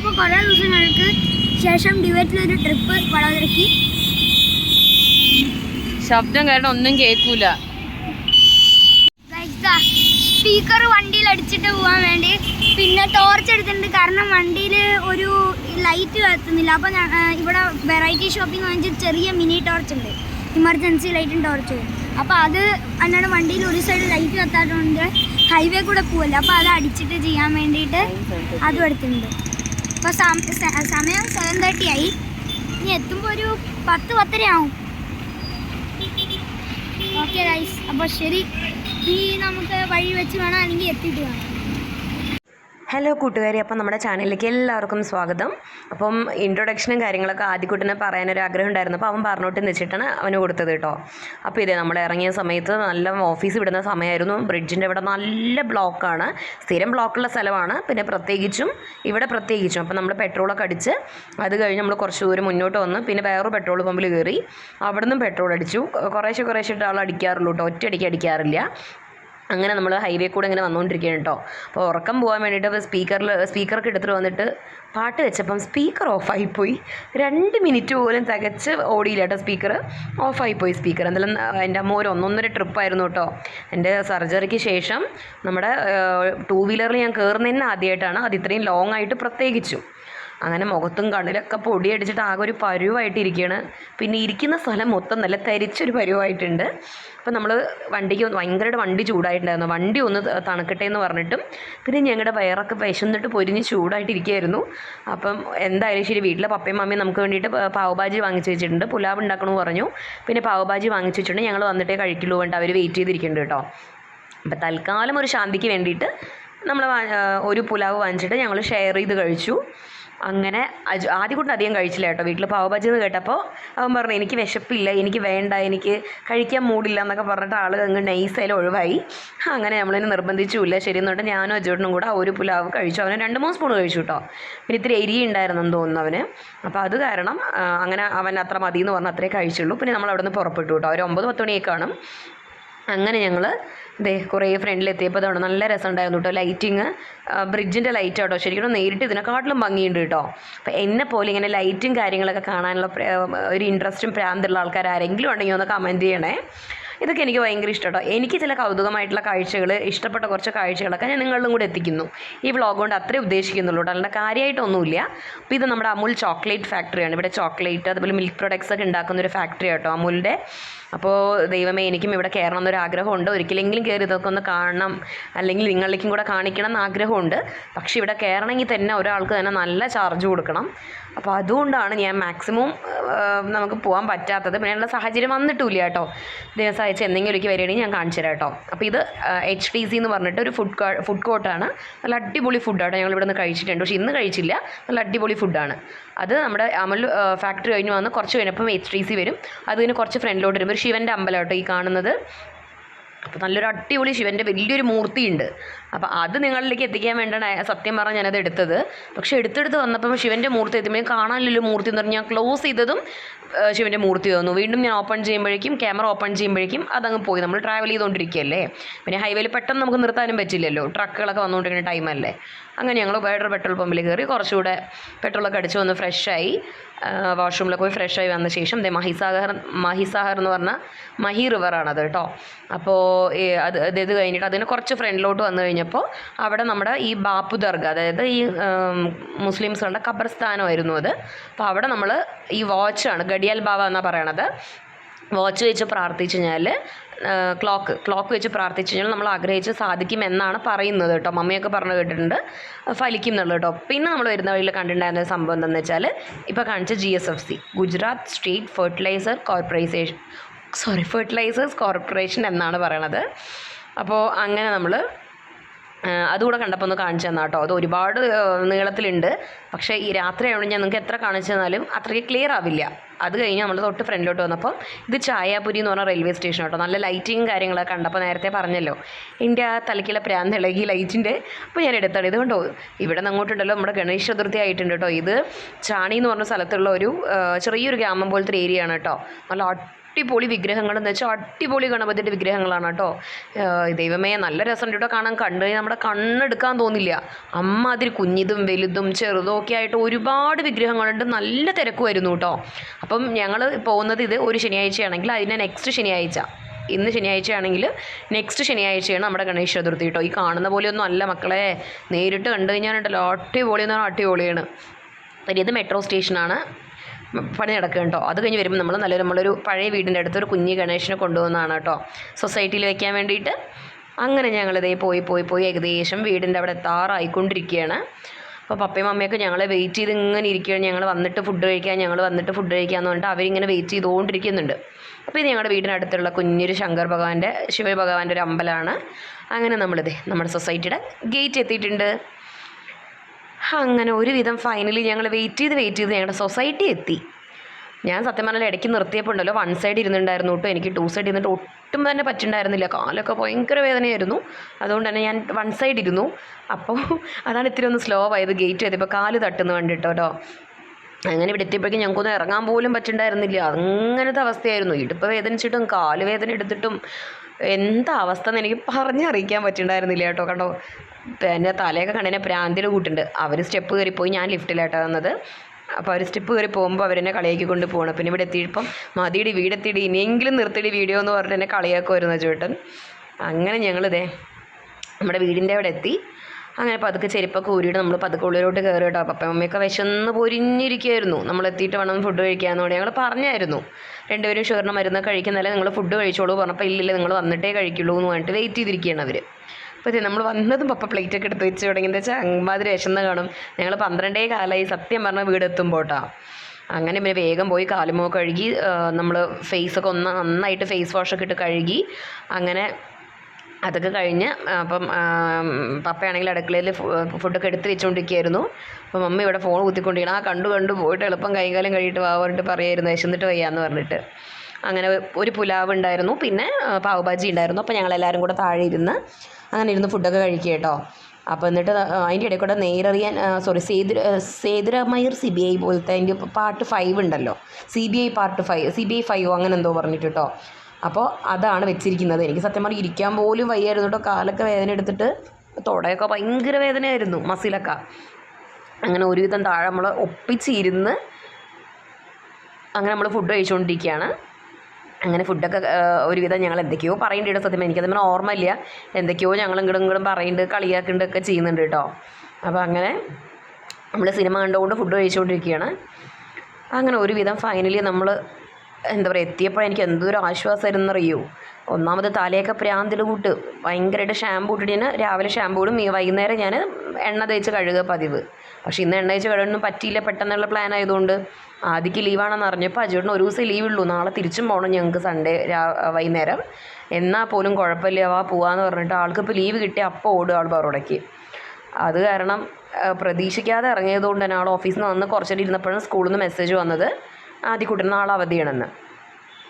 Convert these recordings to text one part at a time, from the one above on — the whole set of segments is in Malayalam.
അപ്പോൾ കുറേ ദിവസങ്ങൾക്ക് ശേഷം ഡിവൈറ്റിലൊരു ട്രിപ്പ് വളവിറക്കി. ശബ്ദം കാരണം ഒന്നും കേൾക്കൂല. സ്പീക്കർ വണ്ടിയിൽ അടിച്ചിട്ട് പോകാൻ വേണ്ടി പിന്നെ ടോർച്ച് എടുത്തിട്ടുണ്ട്. കാരണം വണ്ടിയിൽ ഒരു ലൈറ്റ് കത്തുന്നില്ല. അപ്പോൾ ഞാൻ ഇവിടെ വെറൈറ്റി ഷോപ്പിംഗ് വാങ്ങിച്ച ചെറിയ മിനി ടോർച്ച് ഉണ്ട്. ഇമർജൻസി ലൈറ്റും ടോർച്ച് അപ്പോൾ അത് എന്നോട് വണ്ടിയിൽ ഒരു സൈഡ് ലൈറ്റ് കത്താത്തതുകൊണ്ട് ഹൈവേ കൂടെ പോവല്ലോ? അപ്പോൾ അത് അടിച്ചിട്ട് ചെയ്യാൻ വേണ്ടിയിട്ട് അതും എടുത്തിട്ടുണ്ട്. ഇപ്പോൾ സമയം സെവൻ തേർട്ടി ആയി. ഇനി എത്തുമ്പോൾ ഒരു പത്ത് പത്തര ആവും. ഓക്കെ ഗൈസ് അപ്പോൾ ശരി. ഈ നമുക്ക് വഴി വെച്ച് വേണം അല്ലെങ്കിൽ എത്തിയിട്ട് വേണം ഹലോ കൂട്ടുകാരി അപ്പം നമ്മുടെ ചാനലിലേക്ക് എല്ലാവർക്കും സ്വാഗതം. അപ്പം ഇൻട്രൊഡക്ഷനും കാര്യങ്ങളൊക്കെ ആദ്യക്കൂട്ടിനെ പറയാനൊരു ആഗ്രഹം ഉണ്ടായിരുന്നു. അപ്പോൾ അവൻ പറഞ്ഞോട്ട് വെച്ചിട്ടാണ് അവന് കൊടുത്തത് കേട്ടോ. അപ്പോൾ ഇതേ നമ്മൾ ഇറങ്ങിയ സമയത്ത് നല്ല ഓഫീസ് വിടുന്ന സമയമായിരുന്നു. ബ്രിഡ്ജിന്റെ ഇവിടെ നല്ല ബ്ലോക്കാണ് സ്ഥിരം ബ്ലോക്കുള്ള സ്ഥലമാണ്. പിന്നെ പ്രത്യേകിച്ചും ഇവിടെ പ്രത്യേകിച്ചും. അപ്പം നമ്മൾ പെട്രോളൊക്കെ അടിച്ച് അത് കഴിഞ്ഞ് നമ്മൾ കുറച്ച് ദൂരം മുന്നോട്ട് വന്ന് പിന്നെ വേറൊരു പെട്രോൾ പമ്പിൽ കയറി അവിടെ നിന്നും പെട്രോൾ അടിച്ചു കുറേശ്ശെ കുറേശ്ശെ ആൾ അടിക്കാറുള്ളൂ കേട്ടോ. ഒറ്റയടിക്ക് അടിക്കാറില്ല. അങ്ങനെ നമ്മൾ ഹൈവേ കൂടെ ഇങ്ങനെ വന്നുകൊണ്ടിരിക്കുകയാണ് കേട്ടോ അപ്പോൾ ഉറക്കം പോകാൻ വേണ്ടിയിട്ട് സ്പീക്കറിൽ സ്പീക്കർക്ക് എടുത്തിട്ട് വന്നിട്ട് പാട്ട് വെച്ചപ്പം സ്പീക്കർ ഓഫായിപ്പോയി രണ്ട് മിനിറ്റ് പോലും തികച്ച് ഓടിയില്ല കേട്ടോ സ്പീക്കർ ഓഫായിപ്പോയി സ്പീക്കർ എന്തായാലും എന്റെ അമ്മ ഒരു ഒന്നൊന്നര ട്രിപ്പായിരുന്നു കേട്ടോ എന്റെ സർജറിക്ക് ശേഷം നമ്മുടെ ടൂ വീലറിൽ ഞാൻ കയറുന്നതിന് ആദ്യമായിട്ടാണ് അത് ഇത്രയും ലോങ് ആയിട്ട് പ്രത്യേകിച്ചും. അങ്ങനെ മുഖത്തും കണ്ണിലൊക്കെ പൊടിയടിച്ചിട്ട് ആകെ ഒരു പരുവായിട്ടിരിക്കുകയാണ് പിന്നെ ഇരിക്കുന്ന സ്ഥലം മൊത്തം നല്ല തരിച്ചൊരു പരുവായിട്ടുണ്ട്. അപ്പോൾ നമ്മൾ വണ്ടിക്ക് ഭയങ്കരമായിട്ട് വണ്ടി ചൂടായിട്ടുണ്ടായിരുന്നു. വണ്ടി ഒന്ന് തണുക്കട്ടെ എന്ന് പറഞ്ഞിട്ടും പിന്നെ ഞങ്ങളുടെ വയറൊക്കെ വിശന്നിട്ട് പൊരിഞ്ഞ് ചൂടായിട്ടിരിക്കുകയായിരുന്നു. അപ്പം എന്തായാലും ശരി വീട്ടിലെ പപ്പയും മമ്മിയും നമുക്ക് വേണ്ടിയിട്ട് പാവഭാജി വാങ്ങിച്ച് വെച്ചിട്ടുണ്ട്. പുലാവ് ഉണ്ടാക്കണമെന്ന് പറഞ്ഞു. പിന്നെ പാവഭാജി വാങ്ങിച്ച് വെച്ചിട്ടുണ്ട്. ഞങ്ങൾ വന്നിട്ടേ കഴിക്കുള്ളൂ വേണ്ട അവർ വെയിറ്റ് ചെയ്തിരിക്കുന്നുണ്ട് കേട്ടോ. അപ്പം തൽക്കാലം ഒരു ശാന്തിക്ക് വേണ്ടിയിട്ട് നമ്മൾ ഒരു പുലാവ് വാങ്ങിച്ചിട്ട് ഞങ്ങൾ ഷെയർ ചെയ്ത് കഴിച്ചു. അങ്ങനെ ആദ്യം കൊണ്ട് അധികം കഴിച്ചില്ല കേട്ടോ. വീട്ടിൽ പാവഭാജി എന്ന് കേട്ടപ്പോൾ അവൻ പറഞ്ഞു എനിക്ക് വിശപ്പില്ല എനിക്ക് വേണ്ട എനിക്ക് കഴിക്കാൻ മൂടില്ല എന്നൊക്കെ പറഞ്ഞിട്ട് ആൾ അങ്ങ് നൈസായാലും ഒഴിവായി. അങ്ങനെ നമ്മളതിനെ നിർബന്ധിച്ചുമില്ല ശരി എന്നിട്ട് ഞാനും അജോട്ടനും കൂടെ ഒരു പുലാവ് കഴിച്ചു. അവന് രണ്ട് മൂന്ന് സ്പൂൺ കഴിച്ചു കേട്ടോ. പിന്നെ ഇത്തിരി എരി ഉണ്ടായിരുന്നെന്ന് തോന്നുന്നു അവന്. അപ്പോൾ അത് കാരണം അങ്ങനെ അവൻ അത്ര മതി എന്ന് പറഞ്ഞ് അത്രേ കഴിച്ചുള്ളൂ. പിന്നെ നമ്മൾ അവിടെ നിന്ന് പുറപ്പെട്ടു കേട്ടോ. ഒരു ഒമ്പത് പത്ത് മണിയൊക്കെ കാണും. അങ്ങനെ ഞങ്ങൾ ദേ കുറേ ഫ്രണ്ടിലെത്തിയപ്പോൾ അതുകൊണ്ട് നല്ല രസമുണ്ടായിരുന്നു കേട്ടോ ലൈറ്റിങ് ബ്രിഡ്ജിന്റെ ലൈറ്റ് കേട്ടോ ശരിക്കും നേരിട്ട് ഇതിനെക്കാട്ടിലും ഭംഗിയുണ്ട് കേട്ടോ അപ്പോൾ എന്നെ പോലെ ഇങ്ങനെ ലൈറ്റും കാര്യങ്ങളൊക്കെ കാണാനുള്ള ഒരു ഇൻട്രസ്റ്റും പ്രാന്തുള്ള ആൾക്കാർ ആരെങ്കിലും ഉണ്ടെങ്കിൽ ഒന്ന് കമന്റ് ചെയ്യണേ. ഇതൊക്കെ എനിക്ക് ഭയങ്കര ഇഷ്ടം കേട്ടോ. എനിക്ക് ചില കൗതുകമായിട്ടുള്ള കാഴ്ചകൾ ഇഷ്ടപ്പെട്ട കുറച്ച് കാഴ്ചകളൊക്കെ ഞാൻ നിങ്ങളിലും കൂടെ എത്തിക്കുന്നു. ഈ വ്ളോഗ് കൊണ്ട് അത്രേ ഉദ്ദേശിക്കുന്നുള്ളൂ അല്ലാണ്ട് കാര്യമായിട്ടൊന്നുമില്ല. അപ്പോൾ ഇത് നമ്മുടെ അമുൽ ചോക്ലേറ്റ് ഫാക്ടറിയാണ് ഇവിടെ ചോക്ലേറ്റ് അതുപോലെ മിൽക്ക് പ്രൊഡക്ട്സ് ഒക്കെ ഉണ്ടാക്കുന്ന ഒരു ഫാക്ടറി കേട്ടോ അമുലിന്റെ അപ്പോൾ ദൈവമേ എനിക്കും ഇവിടെ കയറണം എന്നൊരു ആഗ്രഹമുണ്ട്. ഒരിക്കലെങ്കിലും കയറി ഇതൊക്കെ ഒന്ന് കാണണം. അല്ലെങ്കിൽ നിങ്ങളിലേക്കും കൂടെ കാണിക്കണം എന്ന് ആഗ്രഹമുണ്ട്. പക്ഷേ ഇവിടെ കയറണമെങ്കിൽ തന്നെ ഒരാൾക്ക് തന്നെ നല്ല ചാർജ് കൊടുക്കണം. അപ്പോൾ അതുകൊണ്ടാണ് ഞാൻ മാക്സിമം നമുക്ക് പോകാൻ പറ്റാത്തത്. പിന്നെ ഉള്ള സാഹചര്യം വന്നിട്ടില്ല കേട്ടോ. ദൈവം സഹായിച്ച് എന്തെങ്കിലും ഒരിക്കൽ വരികയാണെങ്കിൽ ഞാൻ കാണിച്ചു തരാം കേട്ടോ. അപ്പോൾ ഇത് എച്ച് ടി സി എന്ന് പറഞ്ഞിട്ട് ഒരു ഫുഡ് ഫുഡ് കോർട്ടാണ് നല്ല അടിപൊളി ഫുഡാണ് ഞങ്ങൾ ഇവിടെ നിന്ന് കഴിച്ചിട്ടുണ്ട്. പക്ഷേ ഇന്ന് കഴിച്ചില്ല. നല്ല അടിപൊളി ഫുഡാണ് അത് നമ്മുടെ അമൽ ഫാക്ടറി കഴിഞ്ഞ് വന്ന് കുറച്ച് കഴിഞ്ഞപ്പം എച്ച് ടി സി വരും. അതിന് കുറച്ച് ഫ്രണ്ടിലോട്ട് വരും. ഒരു ശിവന്റെ അമ്പലം കേട്ടോ ഈ കാണുന്നത്. അപ്പോൾ നല്ലൊരു അടിപൊളി ശിവന്റെ വലിയൊരു മൂർത്തിയുണ്ട്. അപ്പോൾ അത് നിങ്ങളിലേക്ക് എത്തിക്കാൻ വേണ്ടിയാണ് സത്യം പറഞ്ഞാൽ ഞാനത് എടുത്തത്. പക്ഷേ എടുത്തെടുത്ത് വന്നപ്പോൾ ശിവന്റെ മൂർത്തി എത്തുമ്പോൾ കാണാനില്ലല്ലോ മൂർത്തി എന്ന് പറഞ്ഞാൽ ഞാൻ ക്ലോസ് ചെയ്തതും ശിവന്റെ മൂർത്തി തന്നു വീണ്ടും ഞാൻ ഓപ്പൺ ചെയ്യുമ്പോഴേക്കും ക്യാമറ ഓപ്പൺ ചെയ്യുമ്പോഴേക്കും അതങ്ങ് പോയി. നമ്മൾ ട്രാവൽ ചെയ്തുകൊണ്ടിരിക്കുകയല്ലേ? പിന്നെ ഹൈവേയിൽ പെട്ടെന്ന് നമുക്ക് നിർത്താനും പറ്റില്ലല്ലോ. ട്രക്കുകളൊക്കെ വന്നുകൊണ്ടിരിക്കുന്ന ടൈമല്ലേ അങ്ങനെ ഞങ്ങൾ വേറൊരു പെട്രോൾ പമ്പിൽ കയറി കുറച്ചുകൂടെ പെട്രോളൊക്കെ അടിച്ച് വന്ന് ഫ്രഷായി. വാഷ്റൂമിലൊക്കെ പോയി ഫ്രഷായി വന്ന ശേഷം ദേ മഹിസാഗർ മഹിസാഗർ എന്ന് പറഞ്ഞ മഹി റിവറാണത് കേട്ടോ. അപ്പോൾ അത് ഇത് കഴിഞ്ഞിട്ട് അതിന് കുറച്ച് ഫ്രണ്ടിലോട്ട് വന്നു കഴിഞ്ഞപ്പോൾ അവിടെ നമ്മുടെ ഈ ബാപ്പു ദർഗ അതായത് ഈ മുസ്ലിംസുകളുടെ ഖബർസ്ഥാനമായിരുന്നു അത്. അപ്പോൾ അവിടെ നമ്മൾ ഈ വാച്ചാണ് ഗഡിയാൽ ബാബ എന്നാണ് പറയണത്. വാച്ച് വെച്ച് പ്രാർത്ഥിച്ചു കഴിഞ്ഞാൽ ക്ലോക്ക് ക്ലോക്ക് വെച്ച് പ്രാർത്ഥിച്ചു കഴിഞ്ഞാൽ നമ്മൾ ആഗ്രഹിച്ച് സാധിക്കും എന്നാണ് പറയുന്നത് കേട്ടോ. മമ്മിയൊക്കെ പറഞ്ഞു കേട്ടിട്ടുണ്ട്. ഫലിക്കും എന്നുള്ളത് കേട്ടോ. പിന്നെ നമ്മൾ വരുന്ന വഴിയിൽ കണ്ടിട്ടുണ്ടായിരുന്ന സംഭവം എന്താണെന്ന് വെച്ചാൽ ഇപ്പോൾ കാണിച്ച G S F C Gujarat state fertiliser corporatisation sorry fertilisers corporation എന്നാണ് പറയണത്. അപ്പോൾ അങ്ങനെ നമ്മൾ അതുകൂടെ കണ്ടപ്പോൾ ഒന്ന് കാണിച്ചു തന്നാ കേട്ടോ അത് ഒരുപാട് നീളത്തിലുണ്ട്. പക്ഷേ ഈ രാത്രി ആയതുകൊണ്ട് ഞാൻ നിങ്ങൾക്ക് എത്ര കാണിച്ചു തന്നാലും അത്രയ്ക്ക് ക്ലിയർ ആവില്ല. അത് കഴിഞ്ഞ് നമ്മൾ തൊട്ട് ഫ്രണ്ടിലോട്ട് വന്നപ്പം ഇത് ചായാപുരി എന്ന് പറഞ്ഞ റെയിൽവേ സ്റ്റേഷൻ കേട്ടോ നല്ല ലൈറ്റിങ് കാര്യങ്ങളൊക്കെ കണ്ടപ്പോൾ നേരത്തെ പറഞ്ഞല്ലോ. എന്റെ ആ പ്രാന്ത് ഇളകി ലൈറ്റിന്റെ അപ്പോൾ ഞാൻ എടുത്താണ്. ഇത് കണ്ടോ? ഇവിടെ നിന്ന് അങ്ങോട്ടുണ്ടല്ലോ നമ്മുടെ ഗണേശ ചതുർത്ഥി ആയിട്ടുണ്ട് കേട്ടോ ഇത് ചാണി എന്ന് പറഞ്ഞ സ്ഥലത്തുള്ള ഒരു ചെറിയൊരു ഗ്രാമം പോലത്തെ ഏരിയ ആണ് കേട്ടോ നല്ല അടിപൊളി വിഗ്രഹങ്ങളെന്ന് വെച്ചാൽ അടിപൊളി ഗണപതിന്റെ വിഗ്രഹങ്ങളാണ് കേട്ടോ. ദൈവമേ നല്ല രസമുണ്ട് കേട്ടോ കാണാൻ. കണ്ടു നമ്മുടെ കണ്ണെടുക്കാൻ തോന്നില്ല. അമ്മാതിരി കുഞ്ഞിതും വലുതും ചെറുതും ഒക്കെ ആയിട്ട് ഒരുപാട് വിഗ്രഹങ്ങളുണ്ട് നല്ല തിരക്കുമായിരുന്നു കേട്ടോ. അപ്പം ഞങ്ങൾ പോകുന്നത് ഇത് ഒരു ശനിയാഴ്ചയാണെങ്കിൽ അതിന്റെ നെക്സ്റ്റ് ശനിയാഴ്ച. ഇന്ന് ശനിയാഴ്ചയാണെങ്കിൽ നെക്സ്റ്റ് ശനിയാഴ്ചയാണ് നമ്മുടെ ഗണേശ ചതുർത്ഥി കേട്ടോ. ഈ കാണുന്ന പോലെയൊന്നും അല്ല മക്കളെ. നേരിട്ട് കണ്ടു കഴിഞ്ഞാലുണ്ടല്ലോ അടിപൊളി എന്ന് പറഞ്ഞാൽ അടിപൊളിയാണ്. ഇത് മെട്രോ സ്റ്റേഷനാണ് പണി നടക്കുക കേട്ടോ. അത് കഴിഞ്ഞ് വരുമ്പോൾ നമ്മൾ നല്ലൊരു നമ്മളൊരു പഴയ വീടിന്റെ അടുത്തൊരു കുഞ്ഞി ഗണേശനെ കൊണ്ടുവന്നതാണ് കേട്ടോ. സൊസൈറ്റിയിൽ വെക്കാൻ വേണ്ടിയിട്ട്. അങ്ങനെ ഞങ്ങളിതേ പോയി പോയി പോയി ഏകദേശം വീടിന്റെ അവിടെ എത്താറായിക്കൊണ്ടിരിക്കുകയാണ്. അപ്പോൾ പപ്പയും അമ്മയൊക്കെ ഞങ്ങളെ വെയിറ്റ് ചെയ്ത് ഇങ്ങനെ ഇരിക്കുകയാണ്. ഞങ്ങൾ വന്നിട്ട് ഫുഡ് കഴിക്കാൻ ഞങ്ങൾ വന്നിട്ട് ഫുഡ് കഴിക്കാമെന്ന് പറഞ്ഞിട്ട് അവരിങ്ങനെ വെയിറ്റ് ചെയ്തുകൊണ്ടിരിക്കുന്നുണ്ട് അപ്പോൾ ഇത് ഞങ്ങളുടെ വീടിനടുത്തുള്ള കുഞ്ഞൊരു ശങ്കർ ഭഗവാന്റെ ശിവഭഗവാന്റെ ഒരു അമ്പലമാണ്. അങ്ങനെ നമ്മളിത് നമ്മുടെ സൊസൈറ്റിയുടെ ഗേറ്റ് എത്തിയിട്ടുണ്ട്. അങ്ങനെ ഒരുവിധം ഫൈനലി ഞങ്ങൾ വെയിറ്റ് ചെയ്ത് വെയിറ്റ് ചെയ്ത് ഞങ്ങളുടെ സൊസൈറ്റി എത്തി. ഞാൻ സത്യം പറഞ്ഞാൽ ഇടയ്ക്ക് നിർത്തിയപ്പോൾ ഉണ്ടല്ലോ വൺ സൈഡ് ഇരുന്നുണ്ടായിരുന്നു കേട്ടോ എനിക്ക് ടു സൈഡ് ഇരുന്നിട്ട് ഒട്ടും തന്നെ പറ്റുണ്ടായിരുന്നില്ല. കാലൊക്കെ ഭയങ്കര വേദനയായിരുന്നു. അതുകൊണ്ട് തന്നെ ഞാൻ വൺ സൈഡ് ഇരുന്നു. അപ്പോൾ അതാണ് ഇത്തിരി ഒന്ന് സ്ലോ ആയത് ഗേറ്റ് ചെയ്തപ്പോൾ കാൽ തട്ടുന്നു കണ്ടിട്ടോ കേട്ടോ അങ്ങനെ ഇവിടെ എത്തിയപ്പോഴേക്കും ഞങ്ങൾക്കൊന്നും ഇറങ്ങാൻ പോലും പറ്റുണ്ടായിരുന്നില്ല. അങ്ങനത്തെ അവസ്ഥയായിരുന്നു. ഇടുപ്പ് വേദനിച്ചിട്ടും കാൽ വേദന എടുത്തിട്ടും എന്താ അവസ്ഥ എന്ന് എനിക്ക് പറഞ്ഞറിയിക്കാൻ പറ്റുന്നുണ്ടായിരുന്നില്ല കേട്ടോ. കണ്ടോ? പിന്നെ തലയൊക്കെ കണ്ടിനെ പ്രാന്തിൽ കൂട്ടുണ്ട്. അവർ സ്റ്റെപ്പ് പോയി ഞാൻ ലിഫ്റ്റിലായിട്ടാ വന്നത് അപ്പോൾ അവർ സ്റ്റെപ്പ് കയറി പോകുമ്പോൾ അവരെന്നെ കളിയാക്കി കൊണ്ട് പോകണം പിന്നെ ഇവിടെ എത്തിയപ്പം മതിയുടെ വീടെത്തിയിടി ഇനിയെങ്കിലും നിർത്തിയിടി വീഡിയോ എന്ന് പറഞ്ഞിട്ട് എന്നെ കളിയാക്കുമായിരുന്നു ചേട്ടൻ. അങ്ങനെ ഞങ്ങളിതേ നമ്മുടെ വീടിന്റെ അവിടെ എത്തി. അങ്ങനെ പതുക്കെ ചെരുപ്പൊക്കെ ഊരിയിട്ട് നമ്മൾ പതുക്കെ ഉള്ളിലോട്ട് കയറി കേട്ടോ. അപ്പം അമ്മയൊക്കെ വിശന്ന് പൊരിഞ്ഞിരിക്കുമായിരുന്നു നമ്മൾ എത്തിയിട്ട് വേണം ഫുഡ് കഴിക്കാമെന്നോട് ഞങ്ങൾ പറഞ്ഞായിരുന്നു. രണ്ടുപേരും ഷുഗറിന് മരുന്ന് കഴിക്കുന്നില്ല നിങ്ങൾ ഫുഡ് കഴിച്ചോളൂ പറഞ്ഞപ്പോൾ ഇല്ലില്ല നിങ്ങൾ വന്നിട്ടേ കഴിക്കുള്ളൂ എന്ന് പറഞ്ഞിട്ട് വെയിറ്റ് ചെയ്തിരിക്കുകയാണ് അവർ അപ്പോൾ നമ്മൾ വന്നതും പപ്പ പ്ലേറ്റ് ഒക്കെ എടുത്ത് വെച്ച് തുടങ്ങി. എന്താ വെച്ചാൽ അമ്മാതിരി വിശന്ന് കാണും. ഞങ്ങൾ പന്ത്രണ്ടേ കാലമായി സത്യം പറഞ്ഞ വീട് എത്തുമ്പോട്ടാ അങ്ങനെ പിന്നെ വേഗം പോയി കാലുമോ കഴുകി നമ്മൾ ഫേസൊക്കെ ഒന്ന് നന്നായിട്ട് ഫേസ് വാഷൊക്കെ ഇട്ട് കഴുകി അങ്ങനെ അതൊക്കെ കഴിഞ്ഞ് അപ്പം പപ്പയാണെങ്കിൽ അടുക്കളയിൽ ഫുഡൊക്കെ എടുത്ത് വെച്ചുകൊണ്ടിരിക്കുകയായിരുന്നു അപ്പം മമ്മി ഇവിടെ ഫോൺ കുത്തിക്കൊണ്ടിരിക്കണം ആ കണ്ടു കണ്ടു പോയിട്ട് എളുപ്പം കൈകാലം കഴിയിട്ട് വാ പറഞ്ഞിട്ട് പറയായിരുന്നു. വിശന്നിട്ട് വയ്യാന്ന് പറഞ്ഞിട്ട്. അങ്ങനെ ഒരു പുലാവ് ഉണ്ടായിരുന്നു. പിന്നെ പാവഭാജി പാവ് ഭാജി ഉണ്ടായിരുന്നു. അപ്പോൾ ഞങ്ങളെല്ലാവരും കൂടെ താഴെ ഇരുന്ന് അങ്ങനെ ഇരുന്ന് ഫുഡൊക്കെ കഴിക്കുക കേട്ടോ. അപ്പോൾ എന്നിട്ട് അതിന്റെ ഇടയിൽ കൂടെ നേരറിയാൻ സോറി സേതുര സേതുരമയർ സി ബി ഐ പോലത്തെ അതിന്റെ പാർട്ട് ഫൈവ് ഉണ്ടല്ലോ. C B I part five C B I ഫൈവോ അങ്ങനെ എന്തോ പറഞ്ഞിട്ട് കേട്ടോ. അപ്പോൾ അതാണ് വെച്ചിരിക്കുന്നത്. എനിക്ക് സത്യം പറഞ്ഞാൽ ഇരിക്കാൻ പോലും വയ്യായിരുന്നു കേട്ടോ. കാലൊക്കെ വേദന എടുത്തിട്ട് തുടയൊക്കെ ഭയങ്കര വേദനയായിരുന്നു മസിലൊക്കെ. അങ്ങനെ ഒരുവിധം താഴെ നമ്മൾ ഒപ്പിച്ചിരുന്ന് അങ്ങനെ നമ്മൾ ഫുഡ് കഴിച്ചുകൊണ്ടിരിക്കുകയാണ് അങ്ങനെ ഫുഡൊക്കെ ഒരുവിധം ഞങ്ങൾ എന്തൊക്കെയോ പറയേണ്ടിയിട്ട് സത്യം എനിക്കത് പറഞ്ഞാൽ ഓർമ്മയില്ല. എന്തൊക്കെയോ ഞങ്ങൾ ഇങ്ങോട്ടും ഇങ്ങോട്ടും പറയുന്നുണ്ട് കളിയാക്കുന്നുണ്ട് ഒക്കെ ചെയ്യുന്നുണ്ട് കേട്ടോ. അപ്പോൾ അങ്ങനെ നമ്മൾ സിനിമ കണ്ടുകൊണ്ട് ഫുഡ് കഴിച്ചുകൊണ്ടിരിക്കുകയാണ് അങ്ങനെ ഒരുവിധം ഫൈനലി നമ്മൾ എന്താ പറയുക എത്തിയപ്പോൾ എനിക്ക് എന്തൊരു ആശ്വാസമായിരുന്നു അറിയൂ ഒന്നാമത് തലയൊക്കെ പ്രാന്തിൽ കൂട്ട്. ഭയങ്കരമായിട്ട് ഷാമ്പൂ ഇട്ടിട്ട് രാവിലെ ഷാമ്പൂ ഇടും ഈ വൈകുന്നേരം ഞാൻ എണ്ണ തേച്ച് കഴുകുക പതിവ്. പക്ഷേ ഇന്ന് എണ്ണ തേച്ച് കഴുകണമെന്നും പറ്റിയില്ല പെട്ടെന്നുള്ള പ്ലാൻ ആയതുകൊണ്ട്. ആദ്യക്ക് ലീവാണെന്ന് അറിഞ്ഞപ്പോൾ അജുവേട്ടന് ഒരു ദിവസം ലീവുള്ളൂ നാളെ തിരിച്ചും പോകണം ഞങ്ങൾക്ക് സൺഡേ വൈകുന്നേരം. എന്നാൽ പോലും കുഴപ്പമില്ല വാ പോവാന്ന് പറഞ്ഞിട്ട് ആൾക്ക് ഇപ്പോൾ ലീവ് കിട്ടിയ അപ്പോൾ ഓടുക ആൾ ബറോടയ്ക്ക് അത് കാരണം പ്രതീക്ഷിക്കാതെ ഇറങ്ങിയതുകൊണ്ട് തന്നെ ആൾ ഓഫീസിൽ നിന്ന് വന്ന് കുറച്ചേരം ഇരുന്നപ്പോഴാണ് സ്കൂളിൽ നിന്ന് മെസ്സേജ് വന്നത്. ആദ്യക്കുട്ടൻ നാളെ അവധിയാണെന്ന്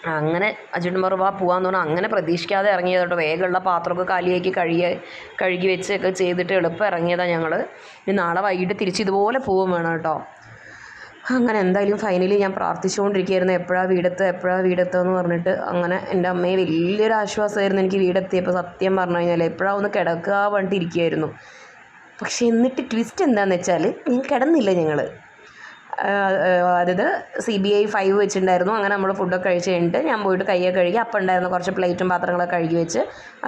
അങ്ങനെ അജുട്ടൻ പറഞ്ഞു വാ പോവാന്ന് പറഞ്ഞാൽ അങ്ങനെ പ്രതീക്ഷിക്കാതെ ഇറങ്ങിയത് കേട്ടോ. വേഗമുള്ള പാത്രമൊക്കെ കാലിയാക്കി കഴുകി കഴുകി വെച്ചൊക്കെ ചെയ്തിട്ട് എളുപ്പം ഇറങ്ങിയതാണ് ഞങ്ങൾ ഇനി നാളെ വൈകിട്ട് തിരിച്ച് ഇതുപോലെ പോവും വേണം കേട്ടോ. അങ്ങനെ എന്തായാലും ഫൈനലി ഞാൻ പ്രാർത്ഥിച്ചുകൊണ്ടിരിക്കുകയായിരുന്നു. എപ്പോഴാണ് വീടെത്തുക? എപ്പോഴാണ് വീടെത്തുക? എന്ന് പറഞ്ഞിട്ട് അങ്ങനെ എന്റെ അമ്മയെ വലിയൊരു ആശ്വാസമായിരുന്നു എനിക്ക് വീടെത്തിയപ്പോൾ. സത്യം പറഞ്ഞു കഴിഞ്ഞാൽ എപ്പോഴാണ് ഒന്ന് കിടക്കുക പറഞ്ഞിട്ട് പക്ഷെ എന്നിട്ട് ട്വിസ്റ്റ് എന്താണെന്ന് വെച്ചാൽ ഞാൻ കിടന്നില്ല ഞങ്ങൾ അതായത് സി ബി ഐ ഫൈവ് വെച്ചിട്ടുണ്ടായിരുന്നു. അങ്ങനെ നമ്മൾ ഫുഡൊക്കെ കഴിച്ച് കഴിഞ്ഞിട്ട് ഞാൻ പോയിട്ട് കയ്യൊക്കെ കഴുകി അപ്പം ഉണ്ടായിരുന്നു കുറച്ച് പ്ലേറ്റും പാത്രങ്ങളൊക്കെ കഴുകി വെച്ച്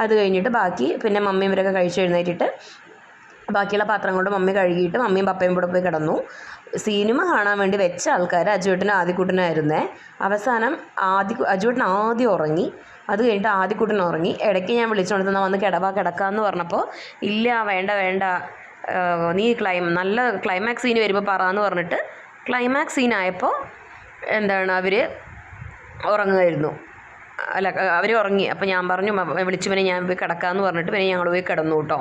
അത് കഴിഞ്ഞിട്ട് ബാക്കി പിന്നെ മമ്മിയും ഇവരൊക്കെ കഴിച്ച് എഴുന്നേറ്റിട്ട് ബാക്കിയുള്ള പാത്രം കൊണ്ട് മമ്മി കഴുകിയിട്ട് മമ്മിയും പപ്പയും കൂടെ പോയി കിടന്നു. സിനിമ കാണാൻ വേണ്ടി വെച്ച ആൾക്കാർ അജുവേട്ടനും ആദ്യക്കൂട്ടനായിരുന്നേ അവസാനം ആദ്യ അജുവേട്ടൻ ആദ്യം ഉറങ്ങി. അത് കഴിഞ്ഞിട്ട് ആദ്യക്കൂട്ടൻ ഉറങ്ങി. ഇടയ്ക്ക് ഞാൻ വിളിച്ചുകൊണ്ട് വന്ന് കിടവാ കിടക്കാമെന്ന് പറഞ്ഞപ്പോൾ ഇല്ല വേണ്ട വേണ്ട. നീ ക്ലൈം നല്ല ക്ലൈമാക്സ് സീൻ വരുമ്പോൾ പറയാന്ന് പറഞ്ഞിട്ട് ക്ലൈമാക്സ് സീൻ ആയപ്പോൾ എന്താണ് അവർ ഉറങ്ങുമായിരുന്നു അല്ല അവർ ഉറങ്ങി. അപ്പോൾ ഞാൻ പറഞ്ഞു "മ- വിളിച്ചു പിന്നെ ഞാൻ പോയി കിടക്കാമെന്ന് പറഞ്ഞിട്ട് പിന്നെ ഞങ്ങൾ പോയി കിടന്നു കേട്ടോ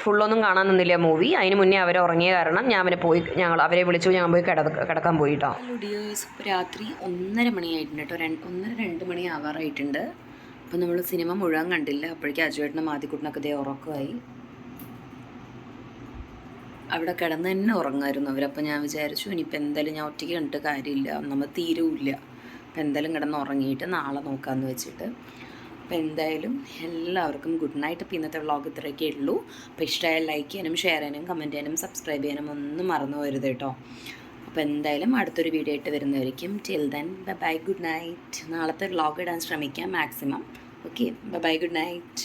ഫുള്ളൊന്നും കാണാൻ നിന്നില്ല മൂവി അതിന് മുന്നേ അവർ ഉറങ്ങിയ കാരണം ഞാൻ അവനെ പോയി ഞങ്ങൾ അവരെ വിളിച്ചു ഞാൻ പോയി കിട കിടക്കാൻ പോയിട്ടോ രാത്രി ഒന്നര മണിയായിട്ടുണ്ട് കേട്ടോ ഒന്നര രണ്ട് മണി ആവാറായിട്ടുണ്ട്. അപ്പോൾ നമ്മൾ സിനിമ മുഴുവൻ കണ്ടില്ല. അപ്പോഴേക്കും അജുവേട്ടനും ആദ്യക്കുട്ടനൊക്കെ ഇതേ ഉറക്കമായി അവിടെ കിടന്ന് തന്നെ ഉറങ്ങായിരുന്നു അവരപ്പോൾ ഞാൻ വിചാരിച്ചു ഇനിയിപ്പോൾ എന്തായാലും ഞാൻ ഒറ്റയ്ക്ക് കണ്ടിട്ട് കാര്യമില്ല. നമ്മൾ തീരുമില്ല. അപ്പം എന്തായാലും കിടന്ന് ഉറങ്ങിയിട്ട് നാളെ നോക്കാമെന്ന് വെച്ചിട്ട്. അപ്പോൾ എന്തായാലും എല്ലാവർക്കും ഗുഡ് നൈറ്റ്. അപ്പോൾ ഇന്നത്തെ വ്ളോഗ് ഇത്രയൊക്കെ ഉള്ളൂ. അപ്പോൾ ഇഷ്ടമായ ലൈക്ക് ചെയ്യാനും ഷെയർ ചെയ്യാനും കമന്റ് ചെയ്യാനും സബ്സ്ക്രൈബ് ചെയ്യാനും ഒന്നും മറന്നു പോരുത് കേട്ടോ. അപ്പോൾ എന്തായാലും അടുത്തൊരു വീഡിയോ ആയിട്ട് വരുന്നതായിരിക്കും till then bye bye good night നാളത്തെ വ്ളോഗ് ഇടാൻ ശ്രമിക്കാം maximum okay bye bye good night